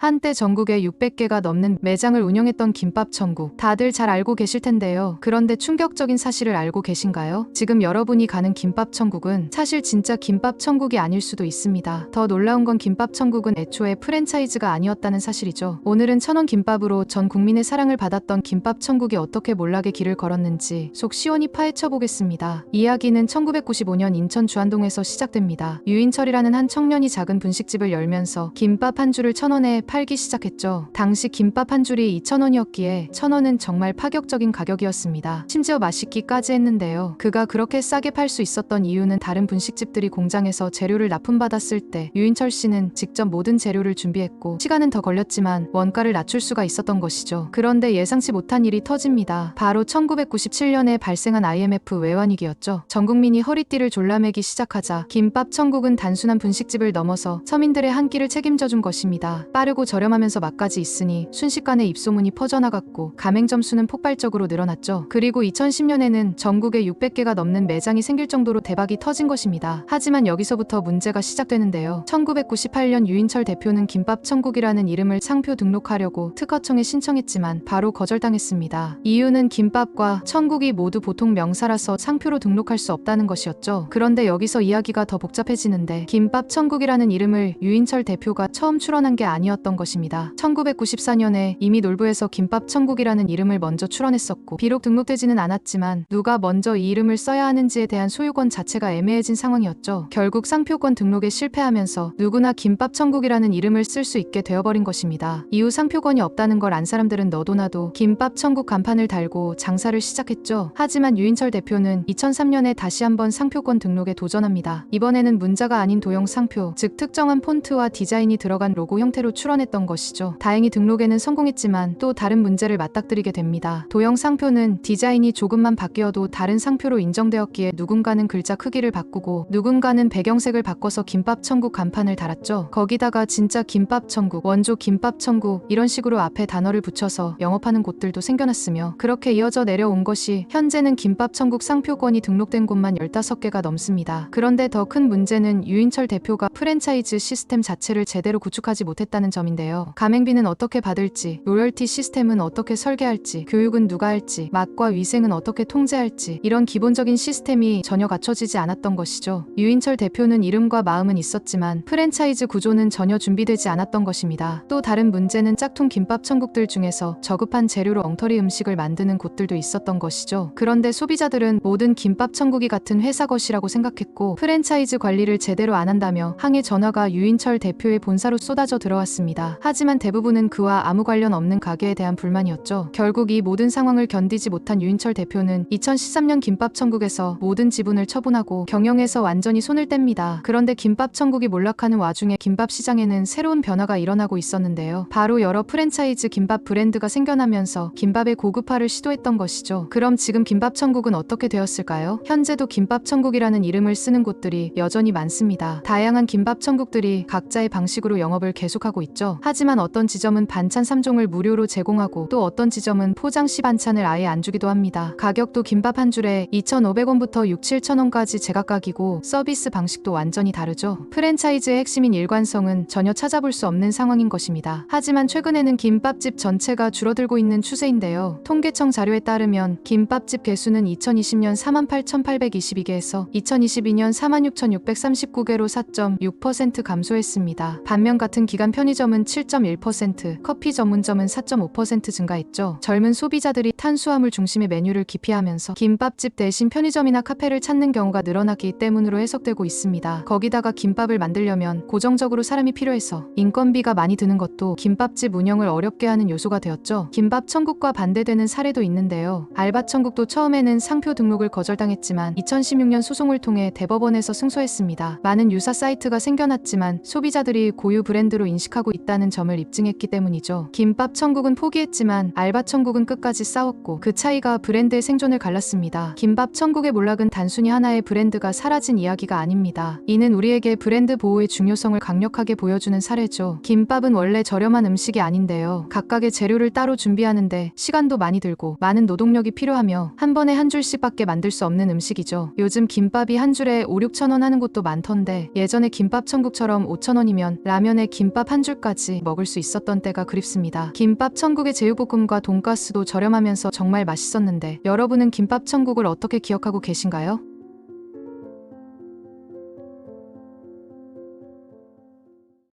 한때 전국에 600개가 넘는 매장을 운영했던 김밥 천국. 다들 잘 알고 계실 텐데요. 그런데 충격적인 사실을 알고 계신가요? 지금 여러분이 가는 김밥 천국은 사실 진짜 김밥 천국이 아닐 수도 있습니다. 더 놀라운 건 김밥 천국은 애초에 프랜차이즈가 아니었다는 사실이죠. 오늘은 천원 김밥으로 전 국민의 사랑을 받았던 김밥 천국이 어떻게 몰락의 길을 걸었는지 속 시원히 파헤쳐 보겠습니다. 이야기는 1995년 인천 주안동에서 시작됩니다. 유인철이라는 한 청년이 작은 분식집을 열면서 김밥 한 줄을 천 원에 팔기 시작했죠. 당시 김밥 한 줄이 2,000원이었기에 천 원은 정말 파격적인 가격이었습니다. 심지어 맛있기까지 했는데요. 그가 그렇게 싸게 팔 수 있었던 이유는 다른 분식집들이 공장에서 재료를 납품받았을 때 유인철 씨는 직접 모든 재료를 준비했고 시간은 더 걸렸지만 원가를 낮출 수가 있었던 것이죠. 그런데 예상치 못한 일이 터집니다. 바로 1997년에 발생한 IMF 외환위기였죠. 전 국민이 허리띠를 졸라매기 시작하자 김밥 천국은 단순한 분식집을 넘어서 서민들의 한 끼를 책임져 준 것입니다. 빠르고 저렴하면서 맛까지 있으니 순식간에 입소문이 퍼져나갔고 가맹점 수는 폭발적으로 늘어났죠. 그리고 2010년에는 전국에 600개가 넘는 매장이 생길 정도로 대박이 터진 것입니다. 하지만 여기서부터 문제가 시작되는데요. 1998년 유인철 대표는 김밥 천국이라는 이름을 상표 등록하려고 특허청에 신청했지만 바로 거절당했습니다. 이유는 김밥과 천국이 모두 보통 명사라서 상표로 등록할 수 없다는 것이었죠. 그런데 여기서 이야기가 더 복잡해지는데 김밥 천국이라는 이름을 유인철 대표가 처음 출원한 게 아니었던 것입니다. 1994년에 이미 놀부에서 김밥 천국이라는 이름을 먼저 출원했었고 비록 등록되지는 않았지만 누가 먼저 이 이름을 써야 하는지에 대한 소유권 자체가 애매해진 상황이었죠. 결국 상표권 등록에 실패하면서 누구나 김밥 천국이라는 이름을 쓸 수 있게 되어버린 것입니다. 이후 상표권이 없다는 걸 안 사람들은 너도나도 김밥 천국 간판을 달고 장사를 시작했죠. 하지만 유인철 대표는 2003년에 다시 한번 상표권 등록에 도전합니다. 이번에는 문자가 아닌 도형 상표, 즉 특정한 폰트와 디자인이 들어간 로고 형태로 출원 했던 것이죠. 다행히 등록에는 성공했지만 또 다른 문제를 맞닥뜨리게 됩니다. 도형 상표는 디자인이 조금만 바뀌어도 다른 상표로 인정되었기에 누군가는 글자 크기를 바꾸고 누군가는 배경색을 바꿔서 김밥 천국 간판을 달았죠. 거기다가 진짜 김밥 천국, 원조 김밥 천국 이런 식으로 앞에 단어를 붙여서 영업하는 곳들도 생겨났으며 그렇게 이어져 내려온 것이 현재는 김밥 천국 상표권이 등록된 곳만 15개가 넘습니다. 그런데 더 큰 문제는 유인철 대표가 프랜차이즈 시스템 자체를 제대로 구축하지 못했다는 점 인데요. 가맹비는 어떻게 받을지, 로열티 시스템은 어떻게 설계할지, 교육은 누가 할지, 맛과 위생은 어떻게 통제할지 이런 기본적인 시스템이 전혀 갖춰지지 않았던 것이죠. 유인철 대표는 이름과 마음은 있었지만 프랜차이즈 구조는 전혀 준비되지 않았던 것입니다. 또 다른 문제는 짝퉁 김밥 천국들 중에서 저급한 재료로 엉터리 음식을 만드는 곳들도 있었던 것이죠. 그런데 소비자들은 모든 김밥 천국이 같은 회사 것이라고 생각했고 프랜차이즈 관리를 제대로 안 한다며 항의 전화가 유인철 대표의 본사로 쏟아져 들어왔습니다. 하지만 대부분은 그와 아무 관련 없는 가게에 대한 불만이었죠. 결국 이 모든 상황을 견디지 못한 유인철 대표는 2013년 김밥 천국에서 모든 지분을 처분하고 경영에서 완전히 손을 뗍니다. 그런데 김밥 천국이 몰락하는 와중에 김밥 시장에는 새로운 변화가 일어나고 있었는데요. 바로 여러 프랜차이즈 김밥 브랜드가 생겨나면서 김밥의 고급화를 시도했던 것이죠. 그럼 지금 김밥 천국은 어떻게 되었을까요? 현재도 김밥 천국이라는 이름을 쓰는 곳들이 여전히 많습니다. 다양한 김밥 천국들이 각자의 방식으로 영업을 계속하고 있죠. 하지만 어떤 지점은 반찬 3종을 무료로 제공하고 또 어떤 지점은 포장 시 반찬을 아예 안 주기도 합니다. 가격도 김밥 한 줄에 2,500원부터 6, 7,000원까지 제각각이고 서비스 방식도 완전히 다르죠. 프랜차이즈의 핵심인 일관성은 전혀 찾아볼 수 없는 상황인 것입니다. 하지만 최근에는 김밥집 전체가 줄어들고 있는 추세인데요. 통계청 자료에 따르면 김밥집 개수는 2020년 48,822개에서 2022년 46,639개로 4.6% 감소했습니다. 반면 같은 기간 편의점은 7.1%, 커피 전문점은 4.5% 증가했죠. 젊은 소비자들이 탄수화물 중심의 메뉴를 기피하면서 김밥집 대신 편의점이나 카페를 찾는 경우가 늘어나기 때문으로 해석되고 있습니다. 거기다가 김밥을 만들려면 고정적으로 사람이 필요해서 인건비가 많이 드는 것도 김밥집 운영을 어렵게 하는 요소가 되었죠. 김밥 천국과 반대되는 사례도 있는데요. 알바 천국도 처음에는 상표 등록을 거절당했지만 2016년 소송을 통해 대법원에서 승소했습니다. 많은 유사 사이트가 생겨났지만 소비자들이 고유 브랜드로 인식하고 있다는 점을 입증했기 때문이죠. 김밥 천국은 포기했지만 알바 천국은 끝까지 싸웠고 그 차이가 브랜드의 생존을 갈랐습니다. 김밥 천국의 몰락은 단순히 하나의 브랜드가 사라진 이야기가 아닙니다. 이는 우리에게 브랜드 보호의 중요성을 강력하게 보여주는 사례죠. 김밥은 원래 저렴한 음식이 아닌데요. 각각의 재료를 따로 준비하는데 시간도 많이 들고 많은 노동력이 필요하며 한 번에 한 줄씩밖에 만들 수 없는 음식이죠. 요즘 김밥이 한 줄에 5, 6천 원 하는 곳도 많던데 예전에 김밥 천국처럼 5천 원이면 라면에 김밥 한 줄값 김밥까지 먹을 수 있었던 때가 그립습니다. 김밥 천국의 제육볶음과 돈가스도 저렴하면서 정말 맛있었는데 여러분은 김밥 천국을 어떻게 기억하고 계신가요?